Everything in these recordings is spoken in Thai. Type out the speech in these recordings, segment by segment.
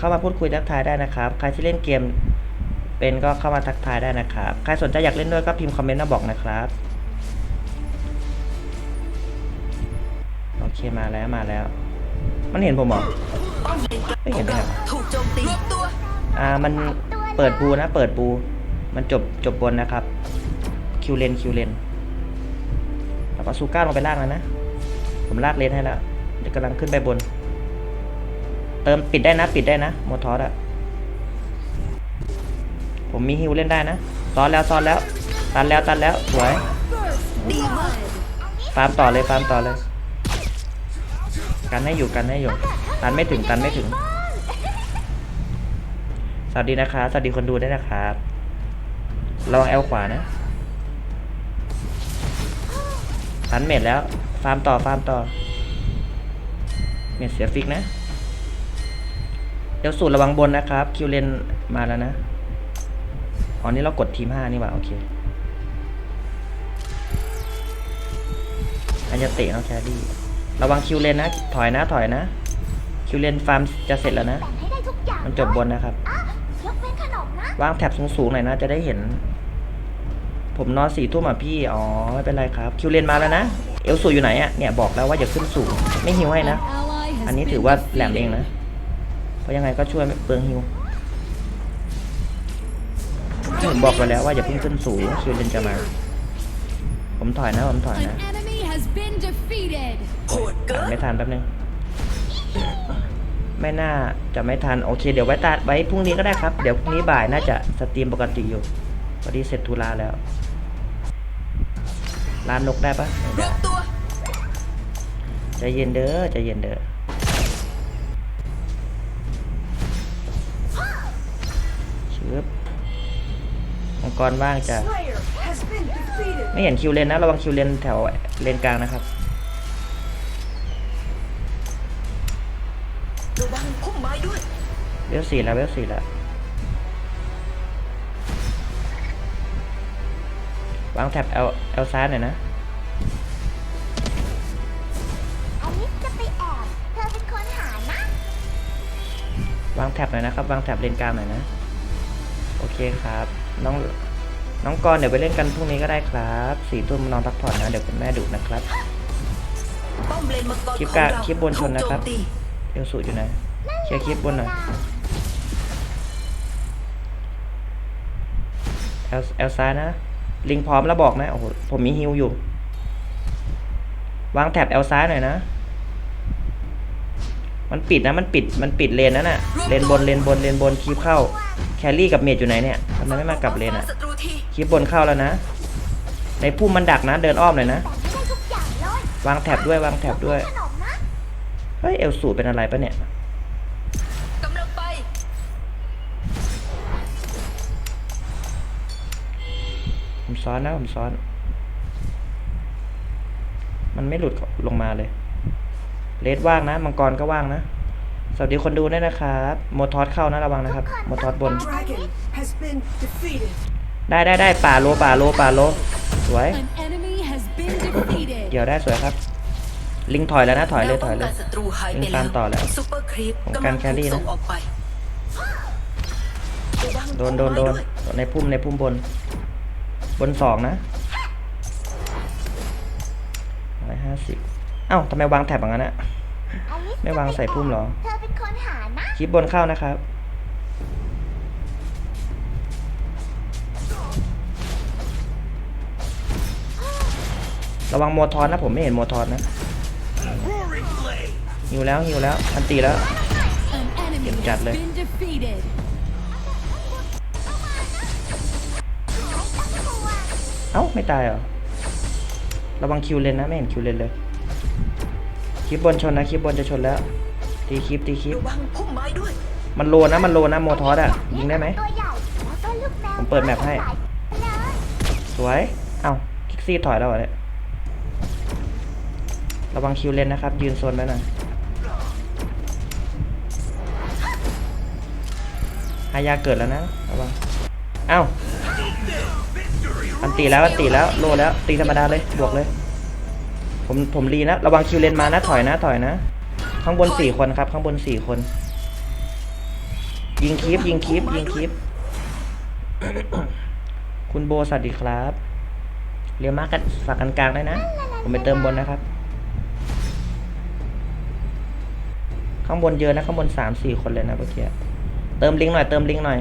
เข้ามาพูดคุยทักทายได้นะครับ ใครที่เล่นเกมเป็นก็เข้ามาทักทายได้นะครับ ใครสนใจอยากเล่นด้วยก็พิมพ์คอมเมนต์มาบอกนะครับ โอเคมาแล้วมาแล้ว มันเห็นผมเหรอ ไม่เห็นเลยถูกโจมตีตัวอ่ามันเปิดบูนะเปิดบูมันจบจบบนนะครับ คิวเลนคิวเลนแล้วก็ซูก้าลงไปล่างแล้วนะ ผมลากเลนให้แล้วเดี๋ยวกำลังขึ้นไปบน เติมปิดได้นะ ปิดได้นะโมทอสอะผมมีฮิวเล่นได้นะซ้อนแล้วซ้อนแล้ว ตันแล้วตันแล้วสวยฟาร์มต่อเลยฟาร์มต่อเลย กันให้อยู่กันให้อยู่ ตันไม่ถึงตันไม่ถึง สวัสดีนะครับสวัสดีคนดูด้วยนะครับระวังแอลขวานะตันเม็ดแล้ว ฟาร์มต่อฟาร์มต่อ เม็ดเสียฟิกนะ เดี๋ยวสูตรระวังบนนะครับ คิวเลนมาแล้วนะอ๋อนี่เรากดทีมห้านี่หว่า โอเค อันจะเตะเอาแครี่ระวังคิวเลนนะ ถอยนะ ถอยนะ คิวเลนฟาร์มจะเสร็จแล้วนะแต่งให้ได้ทุกอย่างมันจบบนนะครับอะยกเว้นขนมนะวางแท็บสูงๆหน่อยนะ จะได้เห็น ผมนอนสี่ทุ่มอะพี่ อ๋อ ไม่เป็นไรครับ คิวเลนมาแล้วนะ เอลสูอยู่ไหนอะ เนี่ยบอกแล้วว่าอย่าขึ้นสูง ไม่ฮิวให้นะ อันนี้ถือว่าแหลมเองนะเพ ราะยังไงก็ช่วยไม่เปลืองฮิวผมบอกไปแล้วว่าอย่าเพิ่งขึ้นสูงคิวเลนจะมา ผมถอยนะ ผมถอย An นะ enemy has been defeated. โหดเกิอ่านนไม่ทันแป๊บนึง ไม่น่าจะไม่ทัน โอเค เดี๋ยวไว้ตาไว้พรุ่งนี้ก็ได้ครับ เดี๋ยวพรุ่งนี้บ่ายน่าจะสตรีมปกติอยู่พอดีเสร็จธุระแล้วร้านนกได้ปะรวมตัวใจเย็นเด้อใจเย็นเด้อ ชืบมังกรว่างจะไม่เห็นคิวเลนนะระวังคิวเลนแถวเลนกลางนะครับระวังพุ่มไม้ด้วยเวลสี่แล้วเวลสี่แล้ววางแท็บเอลเอลซ้ายหน่อยนะอันนี้จะไปแอบเธอเป็นคนหานะวางแท็บหน่อยนะครับ วางแท็บเลนกลางหน่อยนะโอ เคครับ น้องน้องกรณ์เดี๋ยวไปเล่นกันพรุ่งนี้ก็ได้ครับสี่ทุ่มนอนพักผ่อนนะเดี๋ยวคุณแม่ดุนะครับป้อมเลนมังกรคลิปของกะเราคลิปบนชนนะครับถูกโจมตีเอลสูอยู่ไหนเคลียร์คลิปบนหน่อยเอลเอลซ้ายนะ ลิงพร้อมแล้วบอกนะโอ้โหผมมีฮิวอยู่ วางแท็บเอลซ้ายหน่อยนะ มันปิดนะมันปิดมันปิดเลนนั่นน่ะเลนบนเลนบนเลนบนคลิปเข้า แครี่กับเมจอยู่ไหนเนี่ยทำไมไม่มากลับเลนอะคลิปบนเข้าแล้วนะ ในพุ่มมันดักนะ เดินอ้อมหน่อยนะ วางแท็บด้วยวางแท็บด้วย เฮ้ย เอลสูเป็นอะไรปะเนี่ยผมซ้อนนะผมซ้อน มันไม่หลุดลงมาเลย เลดว่างนะ มังกรก็ว่างนะ สวัสดีคนดูด้วยนะครับโมทอสเข้านะระวังนะครับโมทอสบน Dragon has been defeated. ได้ได้ได้ป่าโลป่าโลป่าโลสวย An enemy has been defeated. เกี่ยวได้สวยครับ ลิงถอยแล้วนะถอยเลยถอยเลแนวป้ยงกันศัตรูหายไปยิงตามต่อแล้วซุปเปอร์ครีปผมกำกัลันงแคถูรี่กนะส่งออกไประวังโดนโดนโดนพุ่มไม้วยในพุ่มในพุ่มบน บนสองนะร้อยห้าสิบเอ้าทำไมวางแถบอย่างนั้นอะอันนี้ไม่วางใส่พุ่มเหรอ เป็นคนหานะ คลิปบนเข้านะครับ ระวังโมทอนนะผมไม่เห็นโมทอนนะหิวแล้วหิวแล้วอันตีแล้ว An enemy Kiểm chặt has lên. been defeated. เอ้าไม่ตายเหรอระวังคิวเลนนะไม่เห็นคิวเลนเลยคลิปบนชนนะคลิปบนจะชนแล้ว ตีคลิปตีคลิประวังพุ่มไม้ด้วยมันโลนะมันโลนะโมทอสอะยิงได้ไหมตัวใหญ่แล้วก็ลูกแมวผมเปิดแมปให้เลยสวย เอ้าคิกซี่ถอยแล้วเหรอเนี่ยระวังคิวเลนนะครับ ยืนโซนไว้หน่อยฮายาเกิดแล้วนะระวังเอ้าอันตีแล้วอันตีแล้วโลแล้วตีธรรมดาเลยบวกเลย ผมผมรีนะ ระวังคิวเลนมานะถอยนะถอยนะ ข้างบนสี่คนครับ ข้างบนสี่คน ยิงคลิปยิงคลิปยิงคลิป คุณโบสวัสดีครับเรียวมากกันฝากกันกลางได้นะ ผมไปเติมบนนะครับ ข้างบนเยอะนะข้างบนสามสี่คนเลยนะเมื่อกี้เติมลิงก์หน่อยเติมลิงก์หน่อย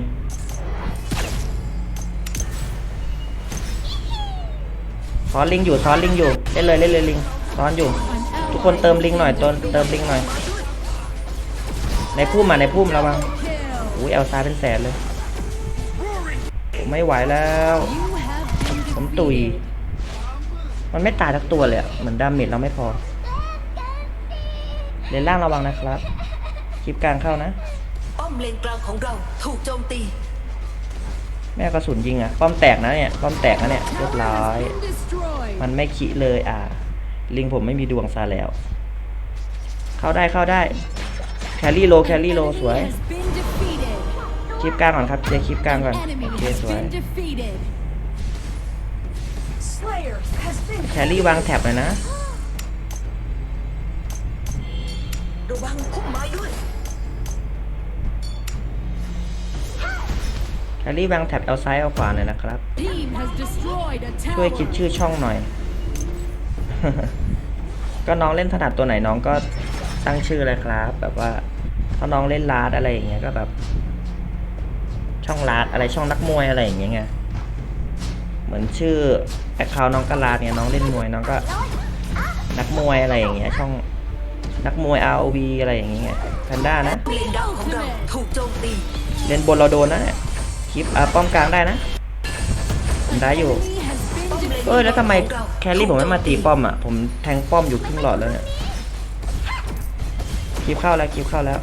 ซ้อนลิงก์อยู่ซ้อนลิงก์อยู่เล่นเลยเล่นเลยลิงก์ซ้อนอยู่ ทุกคนเติมลิงก์หน่อยเติมเติมลิงก์หน่อย ในพุ่มอะในพุ่มระวัง kill. อุ้ยเอลซาเป็นแสนเลยผมไม่ไหวแล้ว You have been ผมตุย defeated. มันไม่ตายทักตัวเลยอะเหมือนดาเมจเราไม่พอเลนล่างระวังนะครับ คลิปกลางเข้านะ ป้อมเลนกลางของเราถูกโจมตี แม่กระสุนยิงอะป้อมแตกนะเนี่ย ป้อมแตกนะเนี่ยเรียบร้อย Been destroyed. มันไม่ขี้เลยอะ ลิงผมไม่มีดวงซาแล้ว เข้าได้เข้าได้ แครี่โลแครี่โลสวย คลิปกลางก่อนครับเจคลิปกลางก่อนโอเคสวยแครี่วางแท็บเลยนะระวังพุ่มไม้ด้วยแครี่วางแท็บเอาซ้ายเอาขวาหน่อยนะครับ ช่วยคิดชื่อช่องหน่อย ก็น้องเล่นถนัดตัวไหนน้องก็ตั้งชื่อเลยครับ แบบว่าถ้าน้องเล่นลาดอะไรอย่างเงี้ยก็แบบ ช่องลาดอะไรช่องนักมวยอะไรอย่างเงี้ยไงเหมือนชื่อแอคเคาท์น้องก็ลาดเนี่ยน้องเล่นมวยน้องก็ นักมวยอะไรอย่างเงี้ย ช่องนักมวย ROV อะไรอย่างเงี้ยแพนด้านะเลนดาวของเราถูกโจมตี เล่นบนเราโดนนะเนี่ยคลิปอะป้อมกลางได้นะได้อยู่ เลนเออแล้วทำไมแครี่ผมไม่มาตีป้อมอะ ผมแทงป้อมอยู่ครึ่งหลอดแล้วเนี่ยคลิปเข้าแล้วคลิปเข้าแล้ว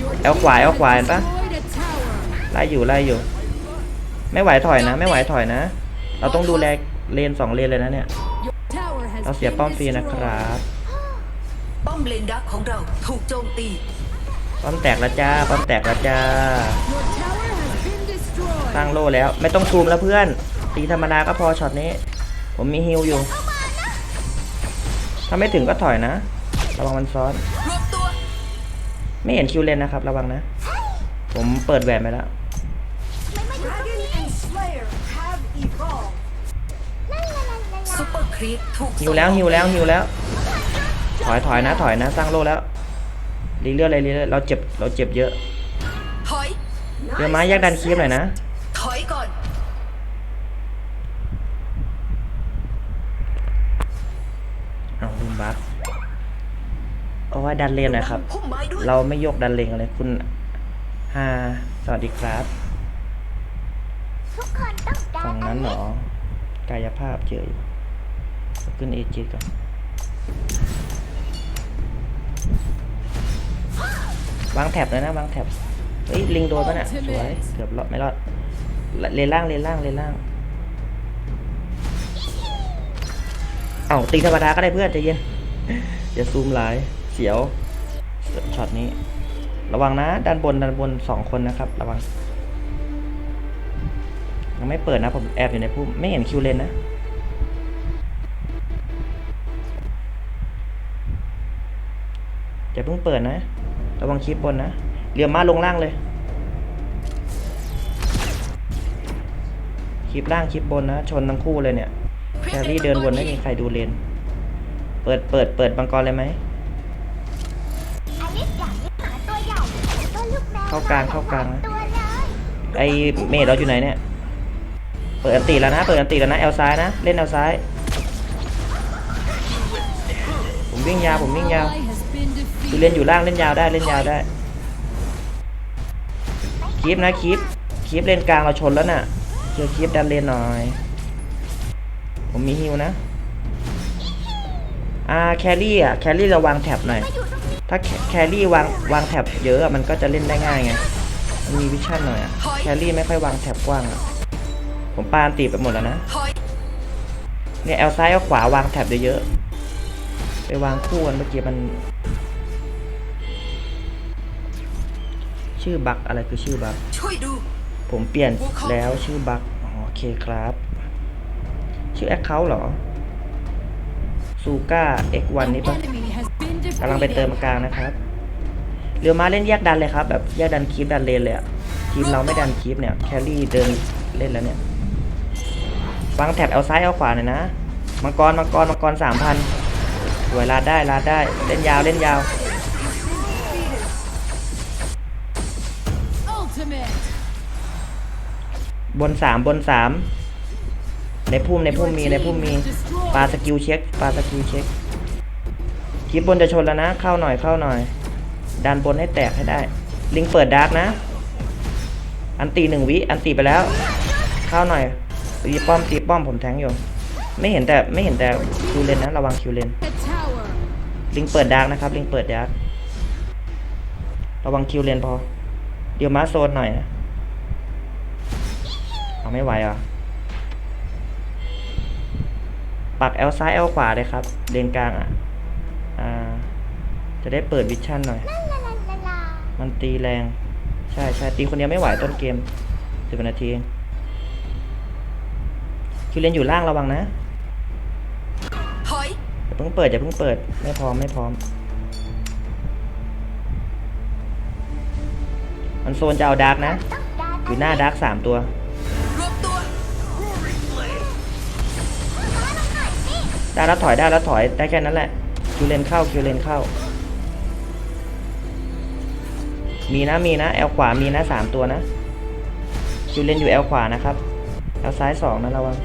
Your เอาขวา team เอา has ขวาเห็นปะ destroyed a tower. ไล่อยู่ไล่อยู่ ไม่ไหวถอยนะ ไม่ไหวถอยนะ เราต้องดูแลเลนสองเลนเลยนะเนี่ย Your tower has เราเสีย been ป้อมฟรีนะครับ destroyed. ป้อมเลนดักของเราถูกโจมตีป้อมแตกแล้วจ้าป้อมแตกแล้วจ้า Your tower has been destroyed. ตั้งโล่แล้ว ไม่ต้องซูมแล้วเพื่อน ตีธรรมดาก็พอช็อตนี้ ผมมีฮิลอยู่ ถ้าไม่ถึงก็ถอยนะ ระวังมันซ้อนรวมตัวไม่เห็นคิวเลนนะครับ ระวังนะ ผมเปิดแหวนไปแล้ว Dragon and Slayer have evolved. ซุปเปอร์ครีปถูกหิวแล้วหิวแล้วหิวแล้ว ถอยถอยนะถอยนะ สร้างโล่แล้วรีเลือดอะไรรีเลือดเราเจ็บเราเจ็บเยอะถอยเดี๋ยวไม้แยกดันคีบหน่อยนะ ถอยก่อน เอาลืม บัฟเอาไว้ดันเลนหน่อยครับพุ่มไม้ด้วยเราไม่ยกดันเลนอะไรคุณฮาสวัสดีครับทุกคนต้องการฝั่งนั้นเหรอกายภาพเจออยู่ขึ้นเอจิก่อนวางแท็บเลยนะวางแท็บเฮ้ยลิงโดนปะเนี่ยสวยเกือบรอดไม่รอดเลนล่างเลนล่างเลนล่าง เอาตีธรรมดาก็ได้เพื่อนใจเย็นอย่าซูมหลายเสียวช็อตนี้ ระวังนะด้านบนด้านบนสองคนนะครับ ระวังยังไม่เปิดนะผมแอบอยู่ในพุ่มไม่เห็นคิวเลนนะอย่าเพิ่งเปิดนะ ระวังคลิปบนนะเรียวมาลงล่างเลย คลิปล่างคลิปบนนะ ชนทั้งคู่เลยเนี่ย แครี่เดินวนไม่มีใครดูเลน เปิดเปิดเปิดบังกรเลยไหม อลิสอยากเลี้ยงหมาตัวใหญ่ตัวลูกแมวเข้ากลางเข้ากลางนะ ตัวเลยไอเมดเราอยู่ไหนเนี่ย เปิดอันตีแล้วนะ เปิดอันตีแล้วนะ แอลซ้ายนะ เล่นแอลซ้าย ผมวิ่งยาว ผมวิ่งยาว Ally has been คือ defeated. เล่นอยู่ล่างเล่นยาวได้เล่นยาวได้คีปนะคีปคีปเลนกลางเราชนแล้วน่ะเจอคีปดันเลนหน่อย ผมมีฮิวนะ อ่าแครี่อะแครี่เราวางแท็บหน่อย ถ้าแคแครี่วางวางแท็บเยอะอะมันก็จะเล่นได้ง่ายไง มันมีวิชั่นหน่อยอะ แครี่ไม่ค่อยวางแท็บกว้างอะ ผมปาอันตีไปหมดแล้วนะถอยเนี่ยแอลซ้ายเอาขวาวางแท็บเยอะๆ ไปวางคู่กันเมื่อกี้มัน ชื่อบักอะไรคือชื่อบักช่วยดูผมเปลี่ยนแล้วชื่อบักอ๋อโอเคครับ ชื่อแอคเคาท์เหรอซูก้า X1 นี่ปะกำลังไปเติมกลางนะครับเรือม้าเล่นแยกดันเลยครับ แบบแยกดันคีปดันเลนเลยอะทีมเราไม่ดันคีปเนี่ยแครี่เดินเล่นแล้วเนี่ยฟังแท็บเอาซ้ายเอาขวาหน่อยนะมังกรมังกรมังกรสามพันสวยลาดได้ลาดได้เล่นยาวเล่นยาวบนสามบนสาม ในพุ่มในพุ่มมีในพุ่มมีปลาสกิลเช็คปลาสกิลเช็คคลิปบนจะชนแล้วนะ เข้าหน่อยเข้าหน่อย ดันบนให้แตกให้ได้ ลิงเปิดดาร์กนะ อันตีหนึ่งวิอันตีไปแล้ว เข้าหน่อยตีป้อมตีป้อมผมแทงอยู่ ไม่เห็นแต่ไม่เห็นแต่คิวเลนนะระวังคิวเลนลิงเปิดดาร์กนะครับ ลิงเปิดดาร์กระวังคิวเลนพอ เดี๋ยวมาโซนหน่อยนะเอาไม่ไหวอะ ปักแอลซ้ายแอลขวาเลยครับเลนกลางอะอ่าจะได้เปิดวิชั่นหน่อยลาลาลาลาลามันตีแรง ใช่ใช่ตีคนเดียวไม่ไหวต้นเกมสิบนาทีเองคิวเลนอยู่ล่างระวังนะถอยอย่าเพิ่งเปิดอย่าเพิ่งเปิดไม่พร้อมไม่พร้อม มันโซนจะเอาดาร์กนะต้องการอยู่หน้าดาร์กสามตัว ได้แล้วถอยได้แล้วถอยได้แค่นั้นแหละ คิวเลนเข้าคิวเลนเข้า มีนะมีนะแอลขวามีนะสามตัวนะ คิวเลนอยู่แอลขวานะครับแอลซ้ายสองนะระวัง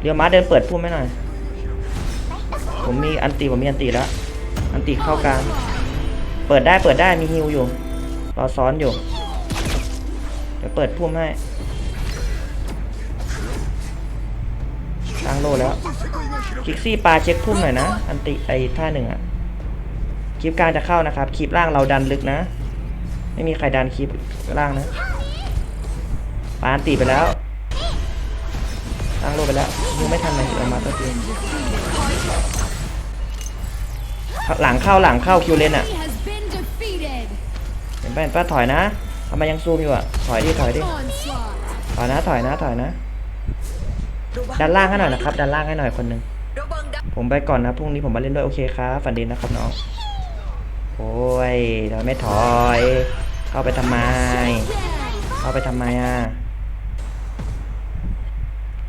เดี๋ยวม้าเดินเปิดพุ่มให้หน่อย ผมมีอันตีผมมีอันตีแล้ว อันตีเข้ากลาง เปิดได้เปิดได้มีฮิวอยู่ รอซ้อนอยู่ เดี๋ยวเปิดพุ่มให้ตั้งโลแล้ว คิกซี่ปลาเช็คพุ่มหน่อยนะ อันติไอท่าหนึ่งอะคลิปกลางจะเข้านะครับคลิปล่างเราดันลึกนะ ไม่มีใครดันคลิปล่างนะปลาอันติไปแล้วตั้งโลไปแล้วยังไม่ทันเลยเอามาตัวทีหลังเข้าหลังเข้าคิวเลนอะเห็นป่ะเห็นป่ะถอยนะทำไมยังซูมอยู่อะถอยดิถอยดิถอยนะถอยนะถอยนะดันล่างให้หน่อยนะครับดันล่างให้หน่อยคนหนึ่ง ผมไปก่อนนะพรุ่งนี้ผมมาเล่นด้วยโอเคครับฝันดีนะครับน้อง โอ้ยเราไม่ถอย เข้าไปทำไม เข้าไปทำไมอะ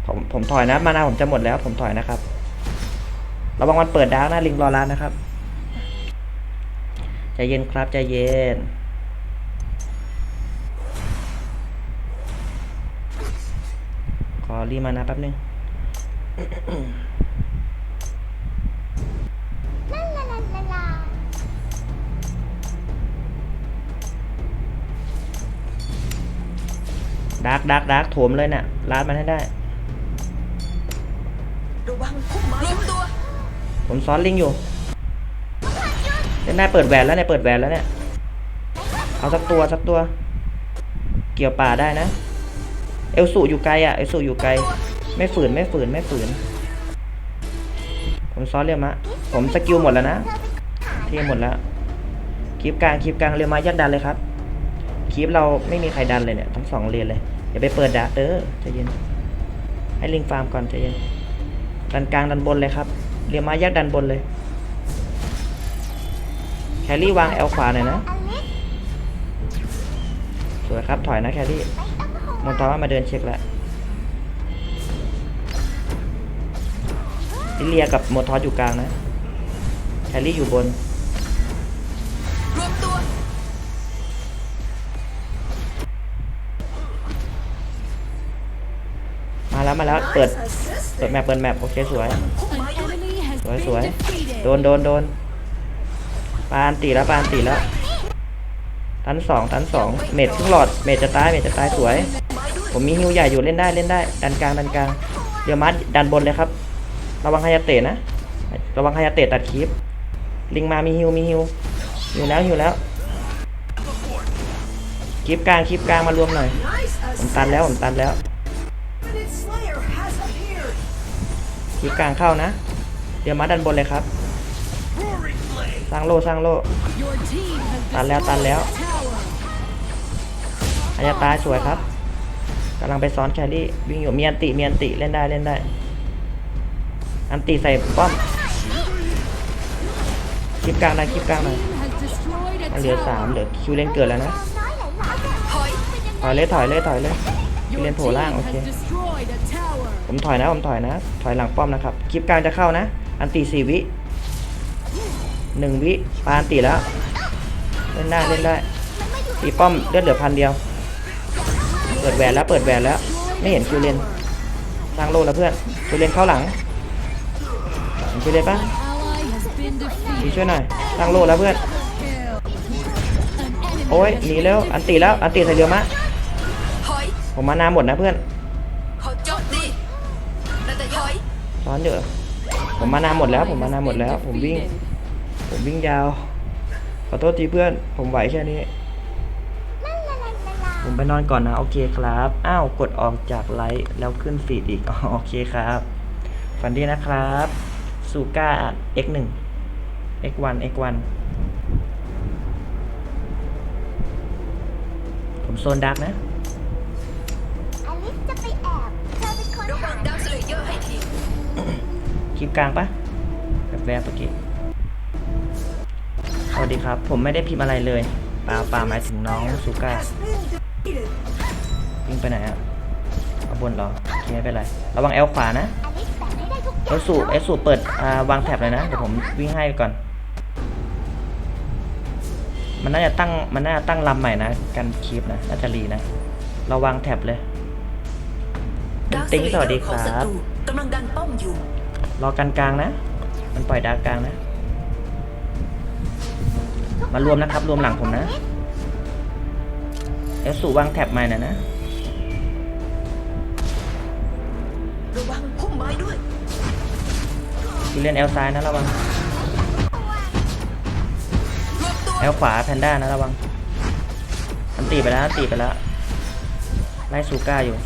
ผมผมถอยนะ มานาผมจะหมดแล้ว ผมถอยนะครับ ระวังมันเปิดดาวนะลิงรอร้านนะครับใจเย็นครับใจเย็นขอรีมานะแป๊บนึง ดักดักดักโถมเลยเนี่ยลาดมันให้ได้ ระวังพุ่มไม้รวมตัวผมซ้อนลิงอยู่เล่นได้เปิดแหวนแล้วเนี่ยเปิดแหวนแล้วเนี่ย เอาสักตัวสักตัว เกี่ยวป่าได้นะ เอลสูอยู่ไกลอะ เอลสูอยู่ไกล ไม่ฝืนไม่ฝืนไม่ฝืน ผมซ้อนเรียมะ ผมสกิลหมดแล้วนะเทียหมดแล้ว คลิปกลางคลิปกลางเรียมะยักดันเลยครับ คลิปเราไม่มีใครดันเลยเนี่ยทั้งสองเรียนเลยอย่าไปเปิดดาเด้อใจเย็น ให้ลิงฟาร์มก่อนใจเย็นดันกลางดันบนเลยครับเรียมะยักดันบนเลยแครี่วางแอลขวาหน่อยนะสวยครับถอยนะแครี่มองห่วงมอนทอมาเดินเช็คแล้วลิเลียกับโมทอสอยู่กลางนะแครี่อยู่บน แล้วมาแล้วเปิดเปิดแมปเปิดแมปโอเคสวยสวยสวยโดนโดนโดนปานตีแล้วปานตีแล้วตันสองตันสองเมดครึ่งหลอดเมดจะตายเมดจะตายสวย ผมมีฮิวใหญ่อยู่เล่นได้เล่นได้ ดันกลางดันกลางเดี๋ยวมัดดันบนเลยครับ ระวังไฮยาเตะนะ ระวังไฮยาเตะตัดคลิป ลิงมามีฮิวมีฮิวฮิวแล้วฮิวแล้วคลิปกลางคลิปกลางมารวมหน่อยผมตันแล้วผมตันแล้ว คลิปกลางเข้านะ เดี๋ยวมัดดันบนเลยครับ สร้างโลสร้างโล Your team has ตันแล้วตันแล้วอายาตายสวยครับกำลังไปซ้อนแครี่วิ่งอยู่มีอันติมีอันติเล่นได้เล่นได้ อันติใส่ป้อมคลิปกลางหน่อยคลิปกลางหน่อยมันเหลือสามเหลือคิวเลนเกิดแล้วนะถอยเลยถอยเลยถอยเลยคิวเลนโผล่ล่างโอเค ผมถอยนะ ผมถอยนะ ถอยหลังป้อมนะครับ คลิปกลางจะเข้านะ อันตีสี่วิหนึ่งวิปาอันตีแล้ว เล่นได้เล่นได้ ตีป้อมเลือดเหลือพันเดียว เปิดแหวนแล้ว เปิดแหวนแล้ว ไม่เห็นคิวเลนสร้างโลแล้วเพื่อนคิวเลนเข้าหลังเห็นคิวเลนปะดีช่วยหน่อยสร้างโลแล้วเพื่อน โอ้ยหนีแล้ว อันตีแล้ว อันตีใส่เรือมะผมมานาหมดนะเพื่อน อยซ้อนเยอะผมมานาหมดแล้ว ผมมานาหมดแล้ว ผมวิ่ง ผมวิ่งยาว ขอโทษทีเพื่อน ผมไหวแค่นี้ลาลาลาลาลาผมไปนอนก่อนนะ โอเคครับ อ้าว กดออกจากไลฟ์แล้วขึ้นฟีดอีกอ๋อโอเคครับ ฝันดีนะครับซูก้า x1 x1 x1 ผมโซนดักนะอลิสจะไปแอบ เธอเป็นคนระวัหางดาวสเลเยอร์ให้ทีค ลิปกลางปะแบบแบบเมื่อกี้สวัสดีครับ ผมไม่ได้พิมพ์อะไรเลยเปล่าเปล่าหมายถึงน้องซูก้า Has been defeated. วิ่งไปไหนอะเอาบนเหรอโอเคไม่เป็นไรระวังแอลขวานะอลิสแบ่งให้ได้ทุกอเอย่างสูเอสูเปิดอ่าวางแท็บเลยนะเดี๋ยวผมวิ่งให้ก่อน มันน่าจะตั้งมันน่าจะตั้งลำใหม่นะกันคลิปนะน่าจะรีนะเราวางแท็บเลยดาวสติ๊งเลสวัสเยดีอร์คของรัศับตรูกำลังดันป้อมอยู่ รอกันกลางนะ มันปล่อยดาร์กกลางนะ มารวมนะครับ รวมหลังผมนะเอสูวางแท็บใหม่หน่อยนะ ระวังพุ่มไม้ด้วยคือเล่นแอลซ้ายนะระวัง รวมตัวแอลขวาแพนด้านะระวัง อันตีไปแล้วอันตีไปแล้ว ไล่ซูก้าอยู่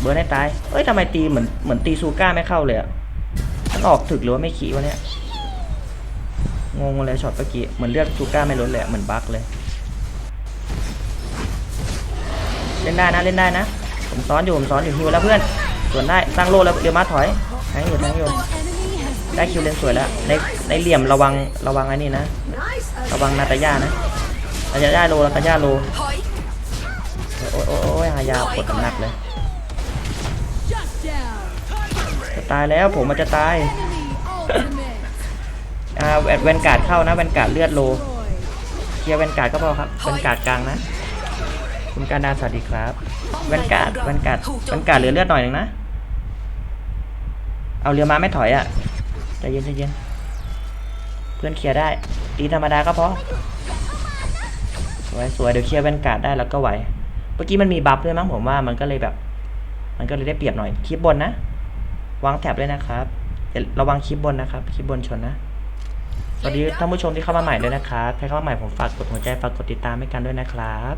เบิร์นให้ตาย เอ้ยทำไมตีเหมือนเหมือนตีซูก้าไม่เข้าเลยอะ มันออกถึกหรือว่าไม่ขี่วะเนี่ย งงเลยช็อตเมื่อกี้ เหมือนเลือดซูก้าไม่ลดเลยเหมือนบั๊กเลย เล่นได้นะเล่นได้นะ ผมซ้อนอยู่ผมซ้อนอยู่ฮิวแล้วเพื่อน ส่วนได้ตั้งโลแล้วเดี๋ยวมาถอยแทงอยู่แทงอยู่ได้คิวเลนสวยแล้ว ในในเหลี่ยมระวังระวังไอ้นี่นะ ระวังนาตาย่านะนาตาย่าโลนาตาย่าโลโอ้ยโอ้ยโอ้ยหายากดหนักเลย จะตายแล้วผมมันจะตาย Enemy ultimate. อ่าแวนแวนการ์ดเข้านะแวนการ์ดเลือดโล Destroyed. เคลียร์แวนการ์ดก็พอครับแวนการ์ดกลางนะ คุณการดาสวัสดีครับแวนการ์ดแวนการ์ดแวนการ์ดเหลือเลือดหน่อยหนึ่งนะ เอาเรือมาไม่ถอยอะใจเย็นใจเย็นเพื่อนเคลียร์ได้ตีธรรมดาก็พอสวยสวยเดี๋ยวเคลียร์แวนการ์ดได้แล้วก็ไหวเมื่อกี้มันมีบัฟด้วยมั้งผมว่ามันก็เลยแบบ มันก็เลยได้เปรียบหน่อยคลิปบนนะ วางแท็บเลยนะครับเดี๋ยวระวังคลิปบนนะครับคลิปบนชนนะสวัสดีท่านผู้ชมที่เข้ามาใหม่ด้วยนะครับใครเข้ามาใหม่ผมฝากกดหัวใจฝากกดติดตามให้กันด้วยนะครับ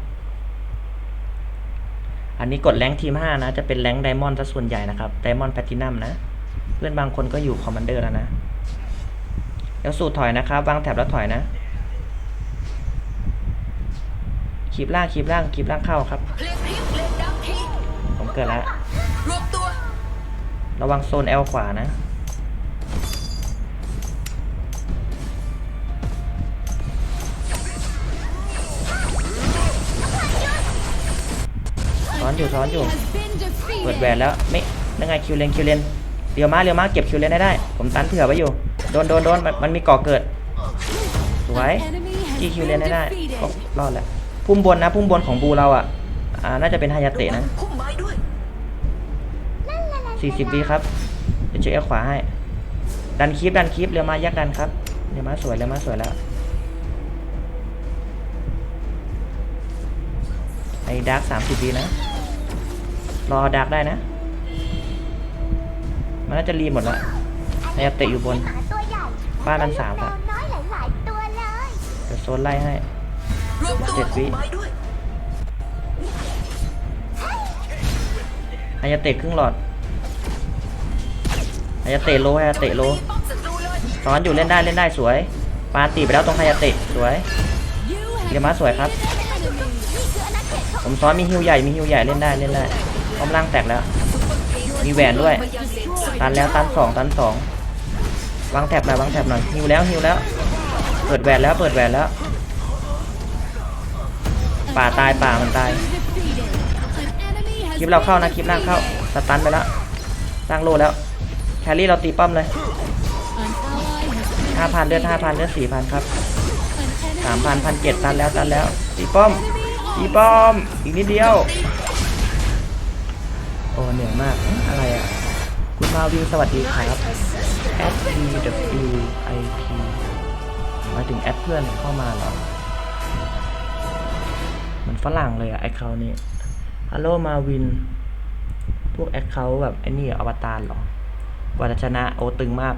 อันนี้กดแรงทีม5นะ จะเป็นแรงไดมอนด์ซะส่วนใหญ่นะครับไดมอนด์แพลตินัมนะ เพื่อนบางคนก็อยู่คอมมานเดอร์แล้วนะแล้วสูตรถอยนะครับวางแถบแล้วถอยนะคลิปล่างคลิปล่างคลิปล่างเข้าครับ ผมเกิดแล้ว ระวังโซน L ขวานะ ซ้อนอยู่ซ้อนอยู่ เปิดแหวนแล้วไม่นั่งไงคิวเลนคิวเลนเรียวมาเรียวมาเก็บคิวเลนได้ได้ ผมตันเผื่อไว้อยู่ โดนโดนโดนมันมีก่อเกิด สวยจี้คิวเลนได้ได้ก็รอดแล้วพุ่มบนนะพุ่มบนของบูเราอะ อ่า น่าจะเป็นฮายาระเตะนะ 40วิครับเดี๋ยวเช็คแอขวาให้ ดันคลิปดันคลิปเรือมายักดันครับเรือมาสวยเรือมาสวยแล้วไอ้ดาร์กสามสิบวินะ รอดาร์กได้นะ มันน่าจะรีหมดแล้วนายเตะอยู่บนหมาตัวใหญ่บ้านมันสามครับแวน้อยหลายๆตัวเดี๋ยวโซนไล่ให้รวมตัวเจ็ดวิพุ่มไม้ด้วยฮายาเตะครึ่งหลอด ฮายาเตะโลฮายาเตะโลตีป้อมศัตรูเลยซ้อนอยู่เล่นได้เล่นได้สวย ปาตีไปแล้วตรงฮายาเตะสวยเกียมาสวยครับ ผมซ้อนมีฮิวใหญ่มีฮิวใหญ่เล่นได้เล่นได้ป้อมล่างแตกแล้ว มีแหวนด้วย ตันแล้วตันสองตันสองวางแถบหน่อยวางแถบหน่อยฮิวแล้วฮิวแล้ว เปิดแหวนแล้วเปิดแหวนแล้ว ป่าตายป่ามันตาย คลิปเราเข้านะคลิปล่างเข้าสตันไปแล้วตั้งโลแล้ว แครี่เราตีป้อมเลยห้าพันเลือดห้าพันเลือดสี่พันครับสามพันพันเจ็ดตันแล้วตันแล้วตีป้อมตีป้อม อีกนิดเดียว โอ้เหนื่อยมาก อะไรอะ คุณมาวินสวัสดีครับ S D W I P มาถึงแอดเพื่อนเข้ามาเหรอมันฝรั่งเลยอะแอคเคาท์นี้ฮัลโหลมาวิน พวกแอคเคาท์แบบไอ้นี่เหรอวตารเหรอ ว่าจะชนะโอตึงมาก